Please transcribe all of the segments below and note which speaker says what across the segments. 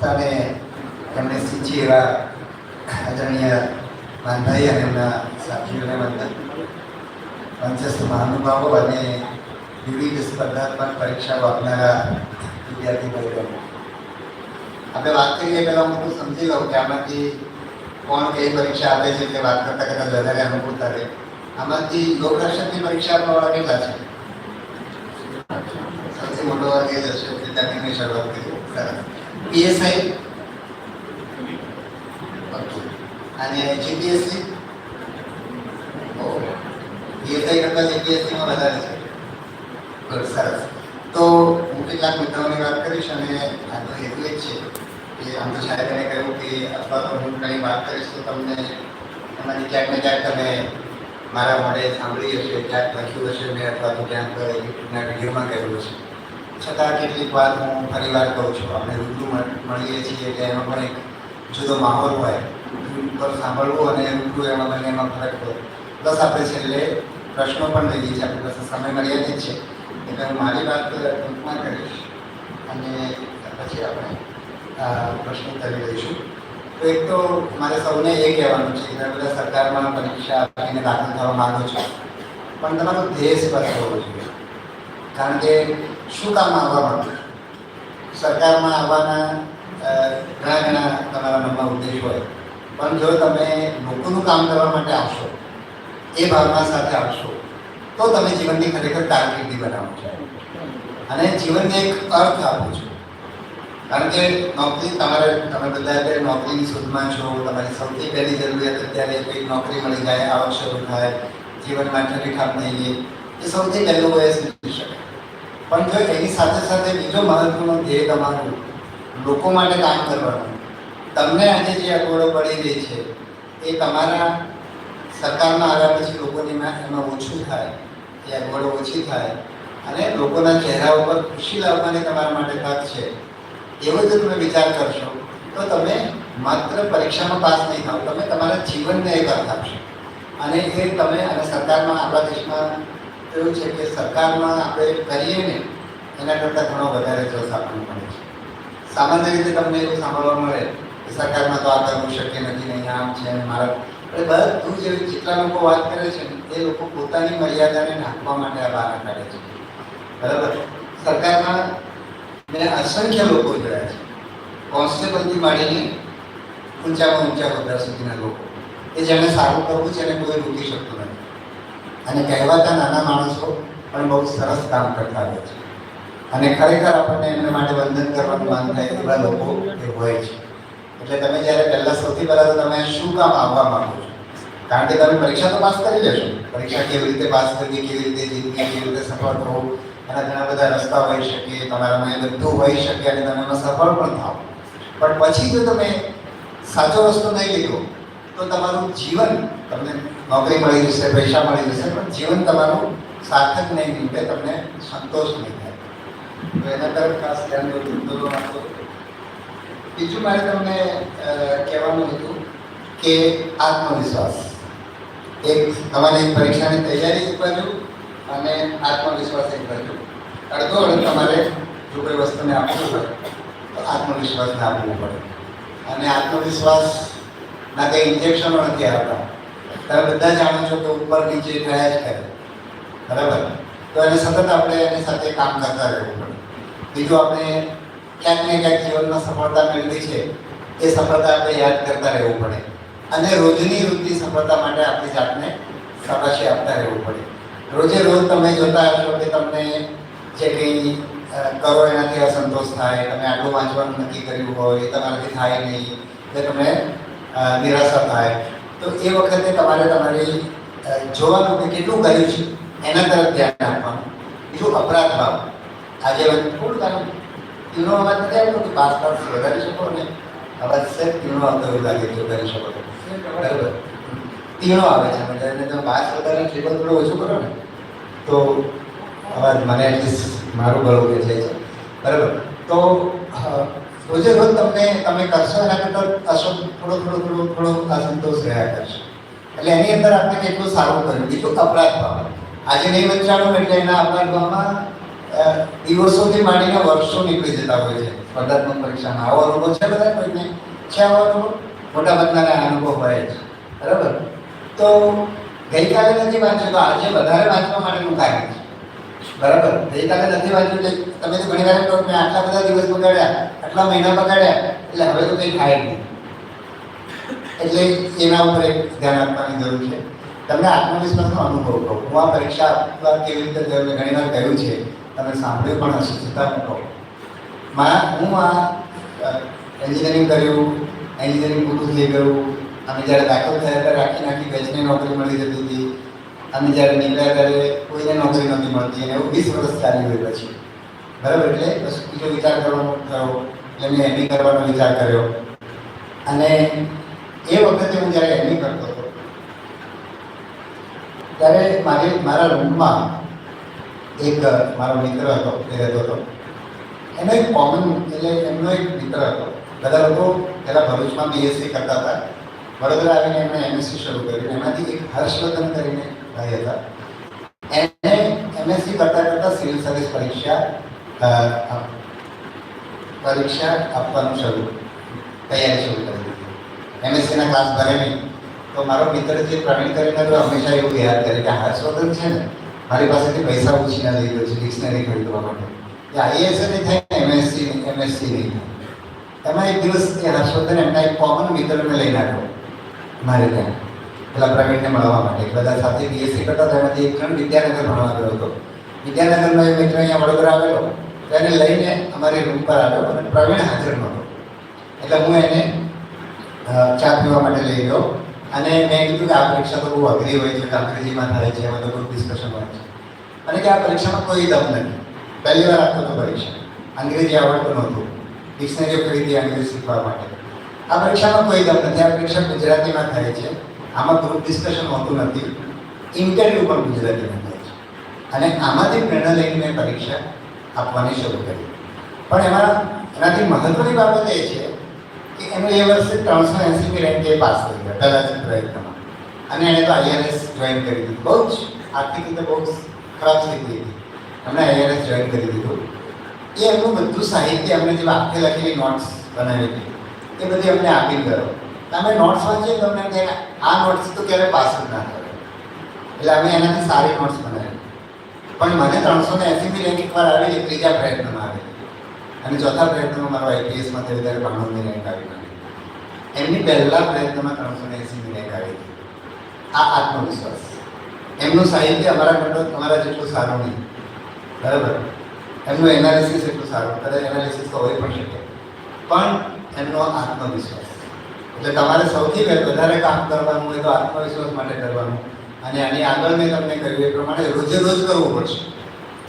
Speaker 1: સંસ્થાને એમણે સિંચી એવા આદરણીય માનભાઈ અને એમના સાથીઓને વંદન. મંચસ્થ મહાનુભાવો અને વિવિધ સ્પર્ધાત્મક પરીક્ષાઓ આપનારા વિદ્યાર્થી ભાઈઓ આપણે વાત કરીએ પહેલાં હું સમજી લઉં કે આમાંથી કોણ કઈ પરીક્ષા આપે છે એટલે વાત કરતાં કરતાં વધારે અનુકૂળતા રહે. આમાંથી લોકરક્ષકની પરીક્ષા આપવાવાળા કેટલા છે? સૌથી મોટો વર્ગ એ જ હશે શરૂઆત કરી સરસ પીએસઆઈ અને જીપીએસસી પીએસઆઈ કરતાં જીપીએસસીમાં વધારે છે. સરસ. તો હું કેટલાક મુદ્દાઓની વાત કરીશ અને આનો હેતુ એ છે કે આમ તો સાહેબને કહ્યું કે અથવા તો હું કંઈ વાત કરીશ તો તમને એમાંથી ક્યાંક ને ક્યાંક તમે મારા મોઢે સાંભળી હશે, ક્યાંક લખ્યું હશે મેં અથવા તો ક્યાંક યુટ્યુબના વિડીયોમાં કહ્યું હશે. છતાં કેટલીક વાર હું ફરી વાર કહું છું, આપણે રૂબરૂ મળ- મળીએ છીએ એટલે એનો પણ એક જુદો માહોલ હોય. પર સાંભળવું અને રૂબરૂ એમાં બંનેમાં ફરક હોય. પ્લસ આપણે છેલ્લે પ્રશ્નો પણ લઈએ છીએ, આપણી પાસે સમય મર્યાદિત છે. એટલે હું મારી વાત ટૂંકમાં કરીશ અને પછી આપણે પ્રશ્નો કરી લઈશું. તો એક તો મારે સૌને એ કહેવાનું છે કે બધા સરકારમાં પરીક્ષા આપીને દાખલ થવા માંગો છો. પણ તમારો ધ્યેય પર હોવો જોઈએ. કારણ કે શું કામ આવવા માંગો? સરકારમાં આવવાના ઘણા ઘણા તમારા મનમાં ઉદ્દેશ હોય. પણ જો તમે લોકોનું કામ કરવા માટે આવશો, એ ભાવના સાથે આવશો, તો તમે જીવનની ખરેખર કારકિર્દી બનાવો છો. અને જીવનને એક અર્થ આપો છો. કારણ કે નોકરી તમારે, તમે બધા અત્યારે નોકરીની શોધમાં છો, તમારી સૌથી પહેલી જરૂરિયાત અત્યારે કોઈ નોકરી મળી જાય, આવક શરૂ થાય, જીવનમાં ઠરીઠાપ નહીં એ સૌથી પહેલું હોય શકે પણ જો એની સાથે સાથે બીજો મહત્વનો ધ્યેય તમારું, લોકો માટે કામ કરવાનું. તમને આજે જે અગવડો પડી રહી છે, એ તમારા સરકારમાં આવ્યા પછી લોકોની એમાં ઓછું થાય, એ અગવડો ઓછી થાય, અને લોકોના ચહેરા ઉપર ખુશી લાવવાની તમારા માટે તક છે. એવો જો તમે વિચાર કરશો, તો તમે માત્ર પરીક્ષામાં પાસ નહીં થાવ, તમે તમારા જીવનને એક અર્થ આપશો. અને એ તમે અને સરકારમાં આપણા દેશમાં એવું છે કે સરકારમાં આપણે કરીએ ને, એના કરતાં ઘણો વધારે જોશ આપણને પડે છે. સામાન્ય રીતે તમને એવું સાંભળવા મળે કે સરકારમાં તો આ કરવું શક્ય નથી નહીં આમ છે મારા એટલે બધું જે જેટલા લોકો વાત કરે છે એ લોકો પોતાની મર્યાદાને નાખવા માટે આ બહાર કાઢે છે. બરાબર? સરકારમાં મેં અસંખ્ય લોકો જોયા છે. કોન્સ્ટેબલથી માંડીને ઊંચામાં ઊંચા હોદ્દા સુધીના લોકો. કે જેને સારું કરવું છે એને કોઈ રોકી શકતું નથી. અને કહેવાતા નાના માણસો પણ બહુ સરસ કામ કરતા હોય છે. અને ખરેખર આપણને એમના માટે વંદન કરવાનું મન થાય એવા લોકો એ હોય છે. એટલે તમે જ્યારે પહેલાં સૌથી પહેલાં તો તમે શું કામ આવવા માગો છો? કારણ કે તમે પરીક્ષા તો પાસ કરી લેશો. પરીક્ષા કેવી રીતે પાસ કરવી, કેવી રીતે જીતવી, કેવી રીતે સફળ થવું અને ઘણા બધા રસ્તા હોઈ શકે, તમારામાં એ બધું હોઈ શકે અને તમે સફળ પણ થાવ પણ પછી જો તમે સાચો રસ્તો નહીં લીધો તો તમારું જીવન તમને નોકરી મળી જશે, પૈસા મળી જશે, પણ જીવન તમારું સાર્થક નહીં નીકળે તમને સંતોષ નહીં થાય. તો એના તરફ ખાસ ધ્યાન દોરવું આપો. બીજું મારે તમને કહેવાનું હતું કે આત્મવિશ્વાસ. એક તમારી પરીક્ષાની તૈયારી એક બાજુ અને આત્મવિશ્વાસ એક બાજુ. અડધો અડધ તમારે જો કોઈ વસ્તુને આપવું હોય તો આત્મવિશ્વાસને આપવું પડે. અને આત્મવિશ્વાસના કંઈ ઇન્જેક્શનો નથી આવતા. તમે બધા જાણો છો કે ઉપર નીચે થયા જ કરે. બરાબર? તો એને સતત આપણે એની સાથે કામ કરતા રહેવું પડે. બીજું આપણે ક્યાંક ને ક્યાંક જીવનમાં સફળતા મેળવી છે એ સફળતા આપણે યાદ કરતા રહેવું પડે. અને રોજની રોજની સફળતા માટે આપણી જાતને શાબાશી આપતા રહેવું પડે. રોજે રોજ તમે જોતા હશો કે તમને જે કંઈ કરો એનાથી અસંતોષ થાય તમે આટલું વાંચવાનું નક્કી કર્યું હોય તમારાથી થાય નહીં એટલે તમને અ, નિરાશા થાય. તો એ વખતે તમારે તમારી જોવાનું કે કેટલું કર્યું છે, એના તરફ ધ્યાન આપવાનું. બીજું અપરાધ ભાવ. આજે થોડું કારણ. તીનો અવાજ નથી આવતો કે પાસ પાસ વધારી શકો ને અવાજ છે તીણો આવતો એવું લાગે તો કરી શકો બરાબર? તીણો આવે છે એટલે એને તમે પાંચ વધારે ટ્રીપલ થોડું ઓછું કરો ને, તો અવાજ મને એટલીસ્ટ મારું ગળું કે છે. બરાબર? તો રોજે રોજ તમને, તમે કરશો એના કરતાં અશોક થોડો થોડો થોડો થોડો અસંતોષ રહ્યા કરશો. એટલે એની અંદર આપણે કેટલું સારું કર્યું બીજું અપરાધ ભાવ આજે નહીં વંચાણું એટલે એના અપરાધ ભાવમાં દિવસોથી માંડીને વર્ષો નીકળી જતા હોય છે. સ્પર્ધાત્મક પરીક્ષામાં આવો અનુભવ છે બધા કોઈને? છે આવો અનુભવ? મોટા બધાને અનુભવ હોય છે બરાબર? તો ગઈકાલે નથી વાંચ્યું, તો આજે વધારે વાંચવા માટેનું કાર્ય છે. બરાબર? ગઈકાલે નથી વાંચ્યું, એટલે તમે તો ઘણી વાર આટલા બધા દિવસ બગાડ્યા. આટલા મહિના બગાડ્યા એટલે હવે તો કંઈ થાય નહીં. એટલે એના ઉપર એક ધ્યાન આપવાની જરૂર છે. તમને આત્મવિશ્વાસનો અનુભવ કહો. હું આ પરીક્ષા આપવા કેવી રીતે ગયો ઘણી વાર કહ્યું છે. તમે સાંભળ્યું પણ હશે છતાં કહું મારા, હું આ એન્જિનિયરિંગ કર્યું એન્જિનિયરિંગ પૂરું થઈ ગયું. અમે જ્યારે દાખલ થયા ત્યારે આખી નાખી બેચની નોકરી મળી જતી હતી. અમે જ્યારે નીકળ્યા ત્યારે કોઈને નોકરી નથી મળતી અને એવું વીસ વર્ષ ચાલી ગયું પછી. બરાબર? એટલે બીજો વિચાર કરવાનો થયો એટલે મેં કરવાનો વિચાર કર્યો. અને એ વખતે હું જ્યારે એમબી કરતો હતો, ત્યારે મારી મારા રૂમમાં એક, મારો મિત્ર હતો, એ રહેતો હતો. એનો એક કોમન એટલે એમનો એક મિત્ર હતો. બધા લોકો પહેલાં ભરૂચમાં બીએસસી કરતા હતા. વડોદરા આવીને એમણે એમએસસી શરૂ કર્યું. એમાંથી એક હર્ષવર્ધન કરીને ભાઈ હતા. એને એમએસસી કરતા કરતા સિવિલ સર્વિસ પરીક્ષા પરીક્ષા આપવાનું શરૂ, તૈયારી શરૂ કરી દીધી. એમએસસીના ક્લાસ ભરે નહીં. તો મારો મિત્ર જે પ્રવીણ કરીને તો હંમેશા એવું યાદ કરે કે હર્ષવર્ધન છે ને, મારી પાસેથી પૈસા ઉછીના લઈ ગયો છે ડિક્શનરી ખરીદવા માટે. કે આઈએએસ નહીં થાય એમએસસી એમએસસી નહીં. થાય એમાં એક દિવસ એ હર્ષવર્ધન એમના એક કોમન મિત્રને લઈને આવ્યો મારે ત્યાં. પેલા પ્રવીણને મળવા માટે. બધા સાથે બીએસસી કરતા હતા, એમાંથી એક જણ વિદ્યાનગર ભણવા ગયો હતો. વિદ્યાનગરનો એ મિત્ર અહીંયા વડોદરા આવેલો. તો એને લઈને અમારી રૂમ પર આવ્યો અને પ્રવીણ હાજર નહોતો. એટલે હું એને ચા પીવા માટે લઈ ગયો. અને મેં કીધું કે આ પરીક્ષા તો બહુ અઘરી હોય છે કે અંગ્રેજીમાં થાય છે એમાં તો ગ્રુપ ડિસ્કશન હોય છે. અને કે આ પરીક્ષામાં કોઈ દમ નથી. પહેલી વાર આપતો હતો પરીક્ષા. અંગ્રેજી આવડતું નહોતું. ડિક્શનરી ખરીદી અંગ્રેજી શીખવા માટે. આ પરીક્ષામાં કોઈ દમ નથી. આ પરીક્ષા ગુજરાતીમાં થાય છે. આમાં ગ્રુપ ડિસ્કશન હોતું નથી. ઇન્ટરવ્યૂ પણ ગુજરાતીમાં થાય છે. અને આમાંથી પ્રેરણા લઈને મેં પરીક્ષા આપવાની શરૂ કરી. પણ એમાં એનાથી મહત્વની બાબત એ છે કે એનું એ વર્ષે ત્રણસો એંસીની રેન્કે પાસ થઈ ગયા પહેલા જ પ્રયત્નમાં. અને એણે તો આઈઆરએસ જોઈન કરી દીધું. બહુ જ આર્થિક રીતે બહુ ખરાબ સ્થિતિ હતી. એમણે આઈઆરએસ જોઈન કરી દીધું. એ એમનું બધું સાહિત્ય એમને જે વાક્ય લખેલી નોટ્સ બનાવી હતી, એ બધી અમને આપી ગયો. તમે નોટ્સ વાંચીએ તો અમને એમ થાય કે આ નોટ્સ તો ક્યારે પાસ જ ના કરો એટલે અમે એનાથી સારી નોટ્સ બનાવી. પણ મને ત્રણસો ને એંસીની રેન્ક એકવાર આવી એ ત્રીજા પ્રયત્નમાં આવી. અને ચોથા પ્રયત્નમાં મારો આઈપીએસમાં તે વધારે બાણુંની રેન્ક આવી મને. એમની પહેલા પ્રયત્નમાં ત્રણસો ને એંસીની રેન્ક આવી. હતી આ આત્મવિશ્વાસ. એમનું સાહિત્ય અમારા કરતાં તમારા જેટલું સારું નહીં. બરાબર? એમનું એનાલિસિસ એટલું સારું. કદાચ એનાલિસિસ તો હોય પણ શકે. પણ એમનો આત્મવિશ્વાસ. એટલે તમારે સૌથી વધારે કામ કરવાનું હોય તો આત્મવિશ્વાસ માટે કરવાનું. અને આની આગળ મેં તમને કહ્યું એ પ્રમાણે રોજે રોજ કરવું પડશે.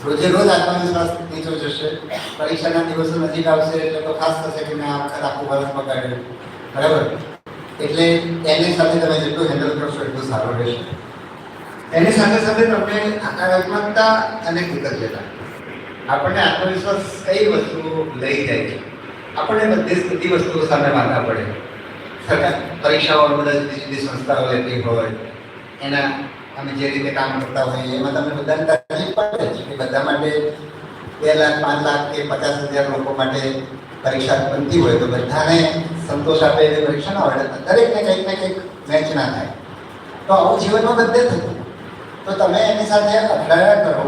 Speaker 1: રોજે રોજ આત્મવિશ્વાસ નીચો જશે. પરીક્ષાના દિવસો નજીક આવશે એટલે તો ખાસ થશે કે મેં આ વખત આખું વર્ષ બગાડ્યું. બરાબર? એટલે એની સાથે તમે જેટલું હેન્ડલ કરશો એટલું સારું રહેશે. એની સાથે સાથે તમને હકારાત્મકતા અને કૃતજ્ઞતા. આપણને આત્મવિશ્વાસ કઈ વસ્તુ લઈ જાય છે? આપણને બધી બધી વસ્તુઓ સામે વાંધા પડે. સરકાર પરીક્ષાઓ બધા જુદી જુદી સંસ્થાઓ લેતી હોય એના અમે જે રીતે કામ કરતા હોઈએ એમાં તમને બધાને તકલીફ પડે છે કે બધા માટે બે લાખ, પાંચ લાખ કે પચાસ હજાર લોકો માટે પરીક્ષા બનતી હોય તો બધાને સંતોષ આપે એવી પરીક્ષા ના હોય દરેકને કંઈક ને કંઈક મેચ ના થાય. તો આવું જીવનમાં બધે થતું. તો તમે એની સાથે અથડાયા કરો,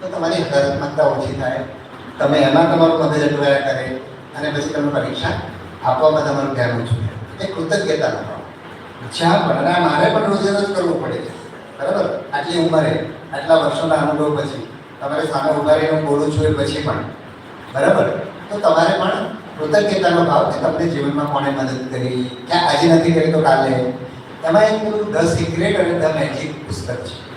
Speaker 1: તો તમારી હકારાત્મકતા ઓછી થાય. તમે એમાં તમારું મગજ અટવાયા કરે, અને પછી તમે પરીક્ષા આપવામાં તમારું ધ્યાન ઓછું એ કૃતજ્ઞતા ભાવ પણ અને મારે પણ રોજે રોજ કરવું પડે છે. બરાબર? આટલી ઉંમરે, આટલા વર્ષોના અનુભવ પછી. તમારે સામે ઊભા રહીને બોલું છું એ પછી પણ. બરાબર? તો તમારે પણ કૃતજ્ઞતાનો ભાવ કે તમને જીવનમાં કોણે મદદ કરી? ક્યાં આજે નથી કરી તો કાલે? એમાં એક પેલું ધ સિક્રેટ અને ધ મેજિક પુસ્તક છે.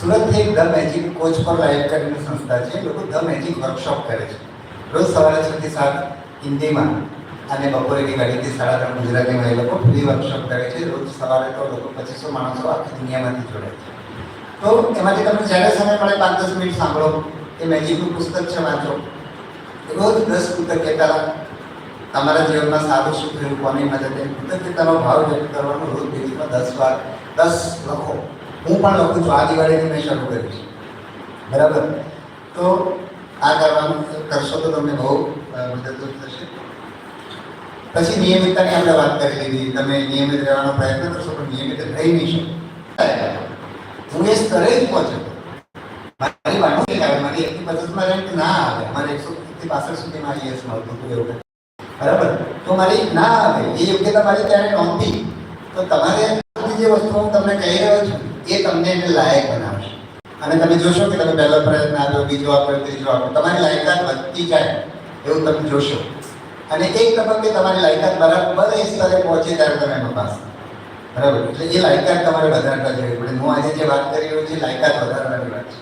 Speaker 1: સુરતથી એક ધ મેજિક કોચ પર લાઈવ કરીને સંસ્થા છે. લોકો ધ મેજિક વર્કશોપ કરે છે. રોજ સવારે છ થી સાત હિન્દીમાં. અને બપોરેની ગાડીથી સાડા ત્રણ ગુજરાતીમાં એ લોકો ફ્રી વર્કશોપ કરે છે. રોજ સવારે તો લોકો પચીસો માણસો આખી દુનિયામાંથી જોડે છે. તો એમાંથી તમે જ્યારે સમય મળે પાંચ દસ મિનિટ સાંભળો. એ મેજિકનું પુસ્તક છે, વાંચો. રોજ દસ કૃતજ્ઞતા તમારા જીવનમાં સારું શું થયું? કોની મદદે? કૃતજ્ઞતાનો ભાવ વ્યક્ત કરવાનો રોજ દિવસમાં દસ વાર, દસ લખો. હું પણ લખું છું. આ દિવાળીથી મેં શરૂ કરી છે. બરાબર? તો આ કરવાનું, કરશો તો તમને બહુ મદદરૂપ થશે. પછી નિયમિતતાની આપણે વાત કરી લીધી. તમે નિયમિત રહેવાનો પ્રયત્ન કરશો, પણ નિયમિત રહી નહીં શકો હું એ સ્તરે જ પહોંચે મારી વાતો નહીં આવે મારી એકથી પચાસમાં રેન્ક ના આવે. મારે એકસો થી પાસઠ સુધીમાં આઈએસ મળતું હતું એવું બરાબર? તો મારી ના આવે. એ યોગ્યતા મારી ત્યારે નહોતી. તો તમારે જે વસ્તુઓ હું તમને કહી રહ્યો છું, એ તમને એને લાયક બનાવશે. અને તમે જોશો કે તમે પહેલો પ્રયત્ન આપ્યો, બીજો આપ્યો, ત્રીજો આપ્યો. તમારી લાયકાત વધતી જાય એવું તમે જોશો. અને એક તબક્કે તમારી લાયકાત બરાબર એ સ્તરે પહોંચે ત્યારે તમે એમાં બરાબર? એટલે એ લાયકાત તમારે વધારતા જોઈએ. પડે હું આજે જે વાત કરી રહ્યો છું લાયકાત વધારવાની વાત છે.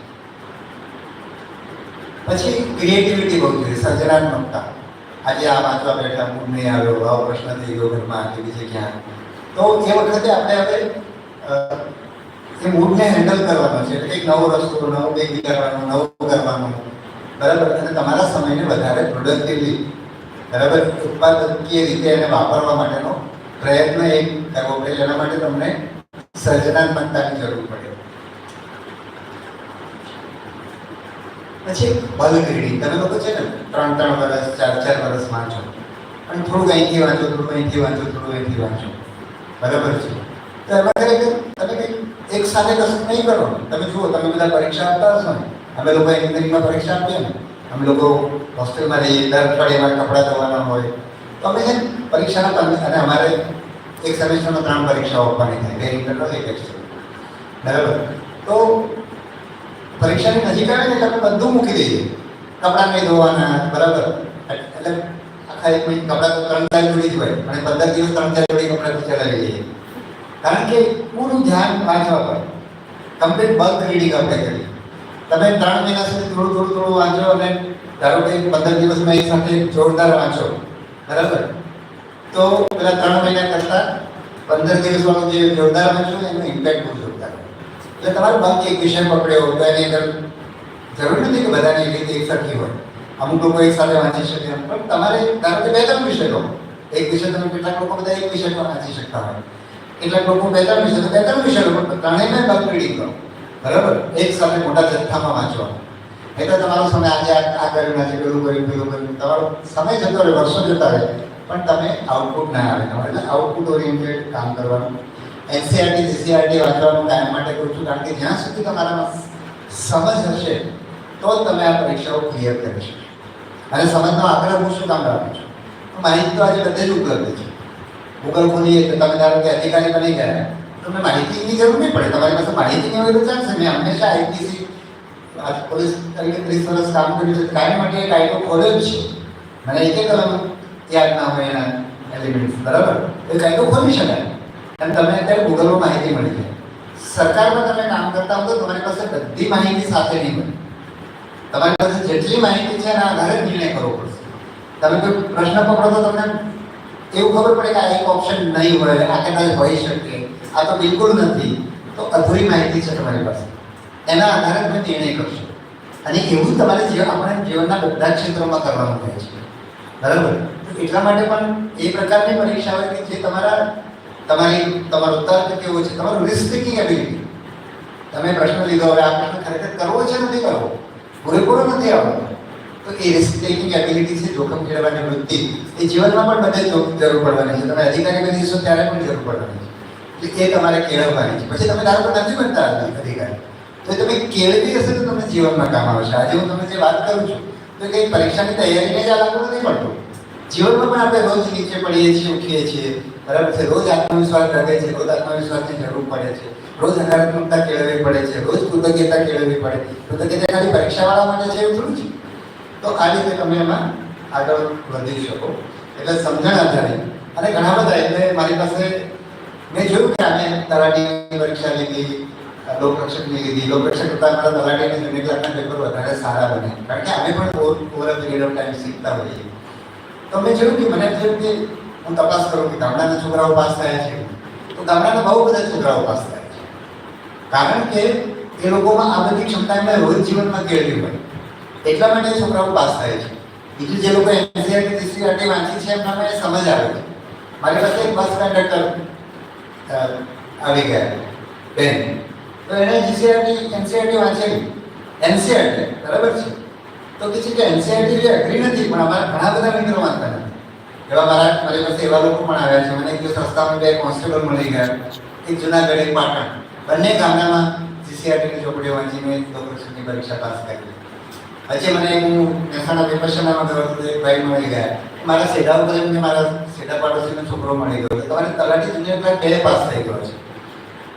Speaker 1: પછી ક્રિએટિવિટી બહુ જોઈએ સર્જનાત્મકતા. આજે આ વાંચવા બેઠા મૂડ નહીં આવ્યો આવો પ્રશ્ન થઈ ગયો ઘરમાં કે બીજે ક્યાં? તો એ વખતે આપણે અ, એ મૂડને હેન્ડલ કરવાનો છે. એટલે કંઈક નવો રસ્તો નવો કંઈક વિચારવાનો નવું કરવાનું. બરાબર? અને તમારા સમયને વધારે પ્રોડક્ટિવલી બરાબર? ઉત્પાદકીય રીતે એને વાપરવા માટેનો પ્રયત્ન એક કરવો પડે એના માટે તમને સર્જનાત્મકતાની જરૂર પડે. પછી બલ્ક રીડિંગ તમે લોકો છે ને ત્રણ ત્રણ વર્ષ ચાર ચાર વર્ષ વાંચો. અને થોડુંક અહીંથી વાંચો થોડું અહીંથી વાંચો થોડું અહીંથી વાંચો. બરાબર છે? તો એમાં ખરેખર તમે કંઈક એક સાથે કશું નહીં કરો. તમે જુઓ, તમે બધા પરીક્ષા આપતા હશો ને. અમે લોકો એન્જિનિયરિંગમાં પરીક્ષા આપીએ ને. અમે લોકો હોસ્ટેલમાં રહીએ દર અઠવાડિયામાં કપડાં ધોવાના હોય. તો અમે છે પરીક્ષાના તમે અને અમારે એક સેમેસ્ટરમાં ત્રણ પરીક્ષાઓ આપવાની થાય બે ઇન્ટરનલ એક એક્સટર્નલ બરાબર? તો પરીક્ષાની નજીક આવે ને એટલે બધું મૂકી દઈએ. કપડાં નહીં ધોવાના, બરાબર? એટલે આખા એક મહિને કપડાં ત્રણ ચાર જોડી જ હોય. અને પંદર દિવસ ત્રણ ચાર જોડી કપડાં ચલાવી લઈએ. કારણ કે પૂરું ધ્યાન વાંચવા પર. કમ્પ્લીટ બલ્ક રીડિંગ આપણે કરીએ. તમે ત્રણ મહિના સુધી થોડું થોડું થોડું વાંચો અને ધારો કે પંદર દિવસમાં એક સાથે જોરદાર વાંચો. બરાબર? તો પેલા ત્રણ મહિના કરતા પંદર દિવસ વાળું જે જોરદાર વાંચો એનું ઇમ્પેક્ટ બહુ જોરદાર હોય. એટલે તમારે બાકી એક વિષય પકડ્યો તો એની અંદર જરૂર નથી કે બધાની રીતે એક સરખી હોય. અમુક લોકો એક સાથે વાંચી શકે એમ. પણ તમારે ધારો કે બે ત્રણ વિષય લો. એક વિષય તમે કેટલાક લોકો બધા એક વિષય પણ વાંચી શકતા હોય. કેટલાક લોકો બે ત્રણ વિષય, તો બે ત્રણ વિષય લો, પણ ત્રણેયને બલ્ક રીડિંગ કરો બરાબર? એક સાથે મોટા જથ્થામાં વાંચવા એટલે તમારો સમય આજે આ કર્યું આજે પેલું કર્યું પેલું કર્યું તમારો સમય જતો રહે, વર્ષો જતા રહે, પણ તમે આઉટપુટ ના આવે. તમારે એટલે આઉટપુટ ઓરિએન્ટેડ કામ કરવાનું. એનસીઆરટી જીસીઆરટી વાંચવાનું કાયમ માટે કરું છું કારણ કે જ્યાં સુધી તમારામાં સમજ હશે, તો જ તમે આ પરીક્ષાઓ ક્લિયર કરી શકો. અને સમજનો આગ્રહ હું શું કામ રાખું છું? માહિતી તો આજે બધે જ ઉપલબ્ધ છે. ગૂગલ ખોલીએ તો તમે ધારો કે અધિકારી બની ગયા. તમને માહિતીની જરૂર નહીં પડે. તમારી પાસે માહિતી નહીં હોય તો ચાલશે. મેં હંમેશા આઈપીસી આજ પોલીસ તરીકે ત્રીસ વર્ષ કામ કર્યું છે. કાયમ માટે એક આઈટો ખોલ્યો છે. મને એક કલમ યાદ ના હોય એના એલિમેન્ટ બરાબર? એ કાયદો ખોલી શકાય. અને તમે અત્યારે ગૂગલમાં માહિતી મળી જાય. સરકારમાં તમે કામ કરતા હો તો તમારી પાસે બધી માહિતી સાથે નહીં મળે તમારી પાસે જેટલી માહિતી છે એના આધારે નિર્ણય કરવો પડશે. તમે કોઈ પ્રશ્ન પકડો તો તમને એવું ખબર પડે કે આ એક ઓપ્શન નહીં હોય, આ કદાચ હોઈ શકે. આ તો બિલકુલ નથી. તો અધૂરી માહિતી છે તમારી પાસે. એના આધારે તમે નિર્ણય કરશો. અને એવું તમારે જીવન આપણે જીવનના બધા જ ક્ષેત્રોમાં કરવાનું હોય છે. બરાબર? એટલા માટે પણ એ પ્રકારની પરીક્ષા હોય કે જે તમારા, તમારી, તમારો તર્ક કેવો છે, તમારું રિસ્ક ટેકિંગ એબિલિટી તમે પ્રશ્ન લીધો, હવે આ પ્રશ્ન ખરેખર કરવો છે નથી કરવો? પૂરેપૂરો નથી આવતો. તો એ રિસ્ક ટેકિંગ એબિલિટી છે, જોખમ ખેડવાની વૃત્તિ. એ જીવનમાં પણ બધે જરૂર પડવાની છે. તમે અધિકારી બનીશો ત્યારે પણ જરૂર પડવાની છે. એટલે એ તમારે કેળવવાની છે. પછી તમે ધારો કે નથી બનતા અધિકારી તો તમે કેળવી હશે તો તમને જીવનમાં કામ આવશે. આજે હું તમને જે વાત કરું છું, તો કંઈ પરીક્ષાની તૈયારીને જ આ લાગુ નથી પડતું. જીવનમાં પણ આપણે રોજ નીચે પડીએ છીએ, ઉઠીએ છીએ. બરાબર છે? રોજ આત્મવિશ્વાસ રહે છે, રોજ આત્મવિશ્વાસની જરૂર પડે છે. રોજ હકારાત્મકતા કેળવવી પડે છે, રોજ કૃતજ્ઞતા કેળવવી પડે. કૃતજ્ઞતા ખાલી પરીક્ષાવાળા માટે છે એવું થોડું છે તો આ રીતે તમે એમાં આગળ વધી શકો. એટલે સમજણ આધારે અને ઘણા બધા, એટલે મારી પાસે મેં જોયું કે અમે તલાટીની પરીક્ષા લીધી લોકરક્ષકની લીધી. લોકરક્ષક કરતાં મારા તલાટીની જૂની ક્લાસના પેપર વધારે સારા બને. કારણ કે અમે પણ over a period of time શીખતા હોઈએ તો મેં જોયું કે મને થયું કે હું તપાસ કરું કે ગામડાના છોકરાઓ પાસ થયા છે. તો ગામડાના બહુ બધા છોકરાઓ પાસ થયા છે. કારણ કે એ લોકોમાં આ બધી ક્ષમતા એમને રોજ જીવનમાં કેળવી હોય. એટલા માટે છોકરાઓ પાસ થાય છે. બીજું જે લોકો એનસીઆરટી જીસીઆરટી વાંચી છે એમના માટે સમજ આવે છે. મારી પાસે એક બસ કંડક્ટર આવી ગયા. બેન, તો એણે જીસીઆરટી એનસીઆરટી વાંચેલી? એનસીઆરટી બરાબર છે? તો કે છે કે એનસીઆરટી અઘરી નથી, પણ અમારા ઘણા બધા મિત્રો વાંચતા નથી એવા મારા, મારી પાસે એવા લોકો પણ આવ્યા છે. મને એક દિવસ રસ્તામાં બે કોન્સ્ટેબલ મળી ગયા. એક જુનાગઢ, એક પાટણ. બંને ગામડામાં જીસીઆરટીની ચોપડીઓ વાંચીને ડોક્ટરની પરીક્ષા પાસ કરી. પછી મને હું મહેસાણા વિપස්සનામાં ગયો હતો, એક ભાઈ મળી ગયા. મારા સેડા ઉપર મારા સેડા પાડોશીનો છોકરો મળી ગયો તમારે તલાટી જુનિયર ક્લાસ બે પાસ થઈ ગયો છે.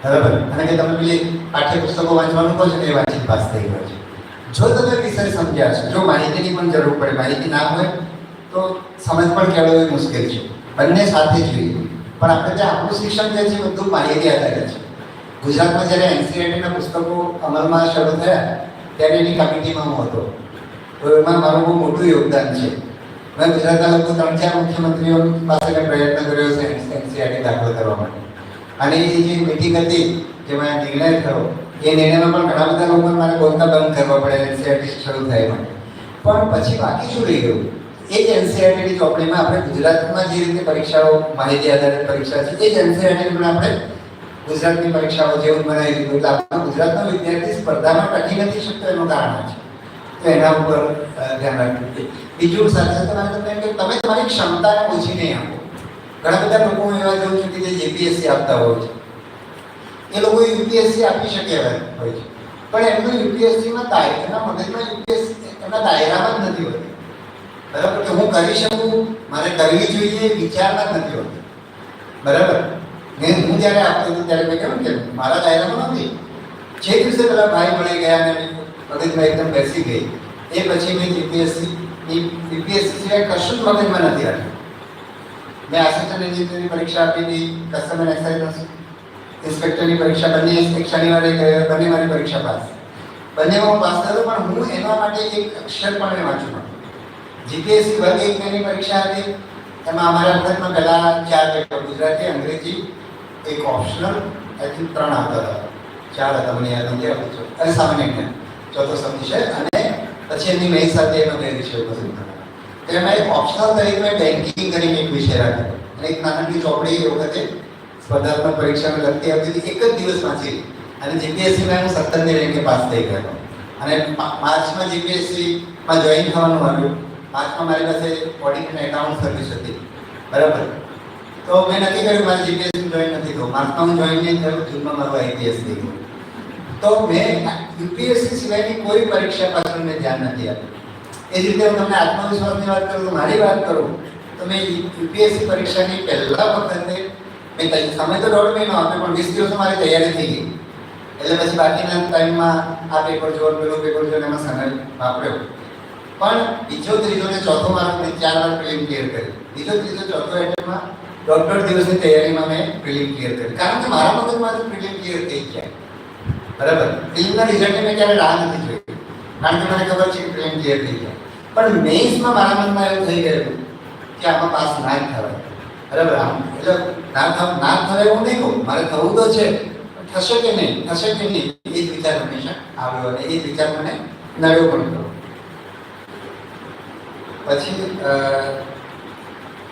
Speaker 1: બરાબર? અને કે તમે પેલી પાઠ્યપુસ્તકો વાંચવાનું કહો છો એ વાંચી પાસ થઈ ગયો છે. જો તમે વિષય સમજ્યા છો, જો માહિતીની પણ જરૂર પડે, માહિતી ના હોય, તો સમજ પણ કેળવવી મુશ્કેલ છે. બંને સાથે જોઈએ. પણ આપણે જે આપણું શિક્ષણ જે છે બધું માહિતી આધારિત છે. ગુજરાતમાં જ્યારે એનસીઆરટીના પુસ્તકો અમલમાં શરૂ થયા, ત્યારે એની કમિટીમાં હું હતો. તો એમાં મારું બહુ મોટું યોગદાન છે. મેં ગુજરાતના લગભગ ત્રણ ચાર મુખ્યમંત્રીઓ પાસે પ્રયત્ન કર્યો છે એનસીઆરટી દાખલ કરવા માટે. અને એ જે મિટિંગ હતી, જેમાં નિર્ણય થયો, એ નિર્ણયમાં પણ ઘણા બધા લોકો મારે બોલતા બંધ કરવા પડે, એનસીઆરટી શરૂ થાય પણ પછી બાકી શું રહી ગયું? એ જ એનસીઆરટીની ચોપડીમાં આપણે ગુજરાતમાં જે રીતે પરીક્ષાઓ, માહિતી આધારિત પરીક્ષા છે, એ જ એનસીઆરટી પણ આપણે ગુજરાતની પરીક્ષાઓ જેવું બનાવી દીધું એટલે આપણો ગુજરાતનો વિદ્યાર્થી સ્પર્ધામાં ટકી નથી શકતો એનું કારણ છે? તો ઉપર ધ્યાન રાખવું. બીજું સાથે સાથે તમને કે તમે તમારી ક્ષમતાને ઓછી નહીં આપો. ઘણા બધા લોકો એવા જોઉં છું કે જે જેપીએસસી આપતા હોય છે. એ લોકો યુપીએસસી આપી શકે હોય છે. પણ એમનું યુપીએસસીમાં દાય એના મગજમાં યુપીએસસી એમના દાયરામાં જ નથી હોતી. બરાબર? કે હું કરી શકું? મારે કરવી જોઈએ વિચારમાં જ નથી હોતી. બરાબર? ને હું જ્યારે આપતો હતો ત્યારે મેં કહ્યું કે મારા દાયરામાં નથી જે દિવસે પેલા ભાઈ મળી ગયા અને મગજમાં એકદમ બેસી ગઈ એ પછી મેં જીપીએસસી યુપીએસસી સિવાય કશું જ મગજમાં નથી રાખ્યું મેં આસિસ્ટન્ટ એન્જિનિયરની પરીક્ષા આપી હતી કસ્ટમર એક્સાઇઝ ઇન્સ્પેક્ટરની પરીક્ષા બંને એક શનિવારે ગયો બંને મારી પરીક્ષા પાસ બંનેમાં હું પાસ થયો પણ હું એના માટે એક અક્ષર પણ મેં વાંચ્યું નહોતું જીપીએસસી વર્ગ એક ની પરીક્ષા હતી એમાં અમારા વખતમાં પહેલા ચાર પેપર ગુજરાતી અંગ્રેજી એક ઓપ્શનલ આઈ થિંક ત્રણ આવતા હતા ચાર હતા મને યાદ નથી આવતું છે. અને સામાન્ય જ્ઞાન ચોથો છે અને પછી એની મેં સાથે એનો બે વિષયો પસંદ કર્યા એમાં એક ઓપ્શનલ તરીકે બેન્કિંગ કરીને એક વિષય રાખ્યો. અને એક નાનકડી ચોપડી એ વખતે સ્પર્ધાત્મક પરીક્ષાને લગતી આવતી હતી. એક જ દિવસ વાંચી અને જીપીએસસીમાં હું સત્તરની રેન્કે પાસ થઈ ગયો અને માર્ચમાં જીપીએસસીમાં જોઈન થવાનું આવ્યું. માર્ચમાં મારી પાસે ઓડિટ અને એકાઉન્ટ સર્વિસ હતી. બરાબર? તો મેં નક્કી કર્યું મારે જીપીએસસી જોઈન નથી થયું માર્ચમાં હું જોઈન નહીં થયું, જૂનમાં મારું આઈપીએસ થઈ ગયું. તો મેં યુપીએસસી સિવાયની કોઈ પરીક્ષા પાછળ મેં ધ્યાન નથી આપ્યું. એ જ રીતે હું તમને આત્મવિશ્વાસની વાત કરું, મારી વાત કરું, તો મેં યુપીએસસી પરીક્ષાની પહેલા વખતે મેં સમય તો દોઢ મહિનો આપ્યો, પણ વીસ દિવસો મારી તૈયારી થઈ ગઈ. એટલે પછી બાકીના ટાઈમમાં આ પેપર જો પેલો પેપર જો એમાં સમય વાપર્યો. પણ બીજો ત્રીજો ને ચોથો માર્ક મેં ચાર વાર પ્રિલિમ ક્લિયર કરી. બીજો ત્રીજો ચોથો એટેમ્પમાં દોઢ દોઢ દિવસની તૈયારીમાં મેં પ્રિલિમ ક્લિયર કરી. કારણ કે મારા મગજમાં પ્રિલિમ ક્લિયર થઈ ગયા. બરાબર. પ્રિલિમના રિઝલ્ટ મેં ક્યારે રાહ નથી જોઈ. કારણ કે મને ખબર છે કે પ્રિલિમ ક્લિયર થઈ જાય પણ મેઇન્સમાં મારા મનમાં એવું થઈ ગયેલું કે આમાં પાસ ના થવાય. બરાબર? આમ, એટલે ના થાવ, ના થવાય એવું નહીં કહું. મારે થવું તો છે. થશે કે નહીં? થશે કે નહીં? એ જ વિચાર હંમેશા આવ્યો અને એ જ વિચાર મને નડ્યો પણ ખરો પછી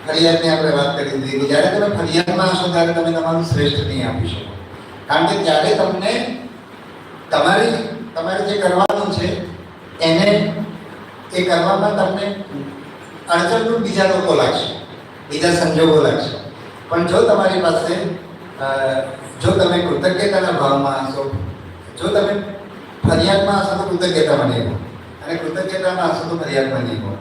Speaker 1: ફરિયાદની આપણે વાત કરી દીધી. જ્યારે તમે ફરિયાદમાં હશો ત્યારે તમે તમારું શ્રેષ્ઠ નહીં આપી શકો. કારણ કે ત્યારે તમને તમારી તમારે જે કરવાનું છે, એને એ કરવામાં તમને અડચણરૂપ બીજા લોકો લાગશે, બીજા સંજોગો લાગશે. પણ જો તમારી પાસે જો તમે કૃતજ્ઞતાના ભાવમાં હશો, જો તમે ફરિયાદમાં હશો તો કૃતજ્ઞતામાં નહીં હો. અને કૃતજ્ઞતામાં હશો તો ફરિયાદમાં નહીં હો.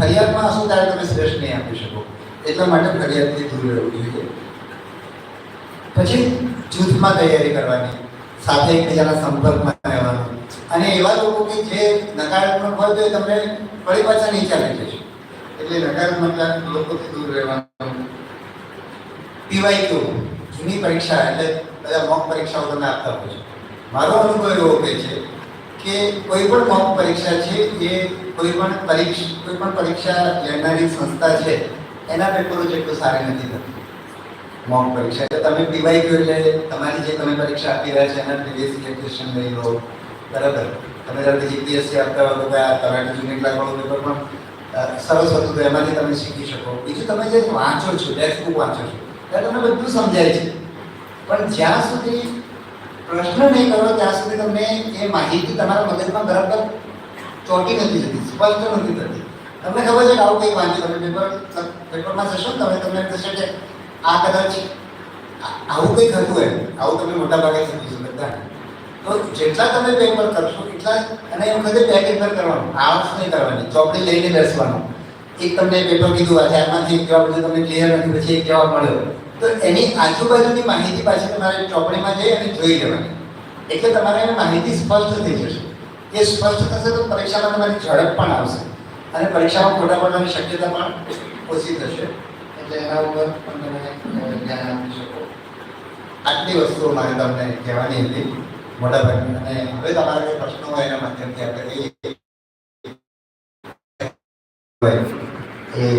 Speaker 1: ફરિયાદમાં હશો ત્યારે તમે શ્રેષ્ઠ નહીં આપી શકો. એટલા માટે ફરિયાદથી દૂર રહેવું જોઈએ. પછી જૂથમાં તૈયારી કરવાની. સાથે એકબીજાના સંપર્કમાં રહેવાનું. અને એવા લોકો કે જે નકારાત્મક હોય તો એ તમને ફરી પાછા નીચે આવી જશે. એટલે નકારાત્મક લોકોથી દૂર રહેવાનું. પીવાય કેવું? જૂની પરીક્ષા એટલે બધા મોક પરીક્ષાઓ તમે આપતા હોય છે. મારો અનુભવ એવો કહે છે કે કોઈ પણ મોક પરીક્ષા છે, એ કોઈ પણ પરીક્ષા, કોઈ પણ પરીક્ષા લેનારી સંસ્થા છે, એના પેપરો જેટલું સારી નથી થતી. મોક પરીક્ષા. એટલે તમે પીવાય ગયો એટલે તમારી જે તમે પરીક્ષા આપી રહ્યા છે એના પ્રીવિયસ ક્વેશ્ચન લઈ લો. બરાબર? તમે જ્યારે જીપીએસસી આપતા હો તો આ તલાટી જૂની પેપર પણ સરસ હતું તો એમાંથી તમે શીખી શકો. બીજું તમે જે વાંચો છો ટેક્સ્ટ બુક વાંચો છો, ત્યારે તમને બધું સમજાય છે. પણ જ્યાં સુધી પ્રશ્ન નહીં કરો, ત્યાં સુધી તમને એ માહિતી તમારા મગજમાં બરાબર ચોટી નથી જતી, સ્પષ્ટ નથી થતી. તમને ખબર છે કે આવું કંઈ વાંચો તમે પેપર પેપરમાં જશો તમે તમને થશે કે આ કદાચ આવું કંઈક હતું એમ આવું તમે મોટા ભાગે સમજીશું બધા. તો જેટલા તમે પેપર કરશો, એટલા અને એ વખતે બે પેપર કરવાનું, આળસ નહીં કરવાની, ચોપડી લઈને બેસવાનું. એક તમને પેપર કીધું આ ચારમાંથી એક જવાબ બધું તમને ક્લિયર નથી, પછી એક જવાબ મળ્યો. તો એની આજુબાજુની માહિતી પાછી તમારે ચોપડીમાં જઈ અને જોઈ લેવાની. એટલે તમારે એની માહિતી સ્પષ્ટ થઈ જશે. એ સ્પષ્ટ થશે તો પરીક્ષામાં તમારી ઝડપ પણ આવશે. અને પરીક્ષામાં ખોટા પડવાની શક્યતા પણ ઓછી થશે. એટલે એના ઉપર પણ તમે ધ્યાન આપી શકો. આટલી વસ્તુઓ મારે તમને કહેવાની હતી, મોટા અને હવે તમારા કોઈ પ્રશ્નો હોય એના માધ્યમથી આપણે એ